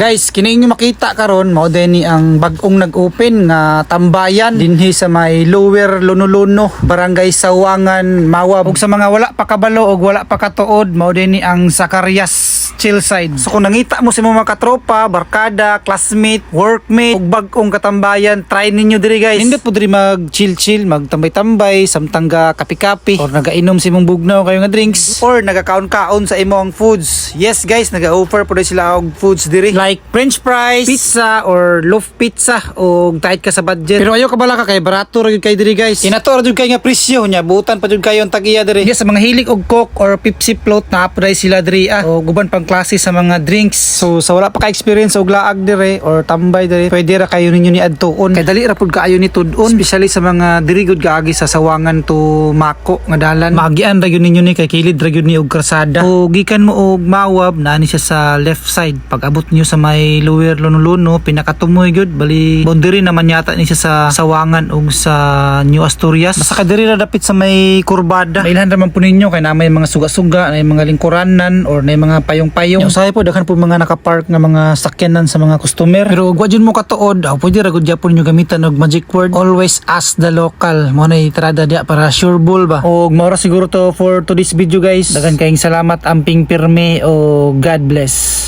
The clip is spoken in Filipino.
Guys, kini inyo makita karon mao ni ang bag-ong nag-open nga tambayan dinhi sa may Lower Lunuluno, Barangay Sawangan, Mawab. Ug sa mga wala pa kabalo ug wala pa katuod, mao ni ang Zacarias Chillside. So kung nangita mo sa mga katropa, barkada, classmate, workmate, ug bag-ong katambayan, try ninyo diri guys. Nindot po diri mag chill-chill, magtambay-tambay, samtang ga kapi-kapi or nagainom si mong bugnaw kayo nga drinks or nagakaon-kaon sa imong foods. Yes guys, naga-offer po sila og foods diri like french fries, pizza or loaf pizza o tight ka sa budget. Pero ayo ka bala ka kay barato ra gyud kay diri guys. Inato ra gyud kay nga presyo nya, butan pa gyud kayo ang tagiya diri. Yes, sa mga hilig og coke or Pepsi float na sila diri ah. O guban pang klase sa mga drinks. So sa wala pa ka experience og laag dire or tambay dire, pwede ra kayo ninyo ni adtuon. Kay dali ra pud kaayo ni tudon, especially sa mga diri gud kaagi sa sawangan to Mako nga dalan. Maagian ra gyud ninyo ni kay kilid ra gyud ni og krasada. O gikan mo og Mawab na ni siya sa left side. Pag abot niyo sa may lower Lunuluno, pinakatumoy gyud bali boundary naman yata ni siya sa sawangan og sa New Asturias. Basta ka diri ra dapit sa may kurbada. Mailhan raman po ninyo kay na may mga suga-suga, na may mga lingkuranan or na may mga payong-payong. Yung sayo po daghan po mga nakapark nga mga sakyanan sa mga customer. Pero ug wa jud mo katuod, aw pwede ra gud gyapon nyo gamitan og magic word. Always ask the local. Mo na itrada dia para sure bull ba. Og mao ra siguro to for today's video guys. Daghan kayong salamat amping pirmi o God bless.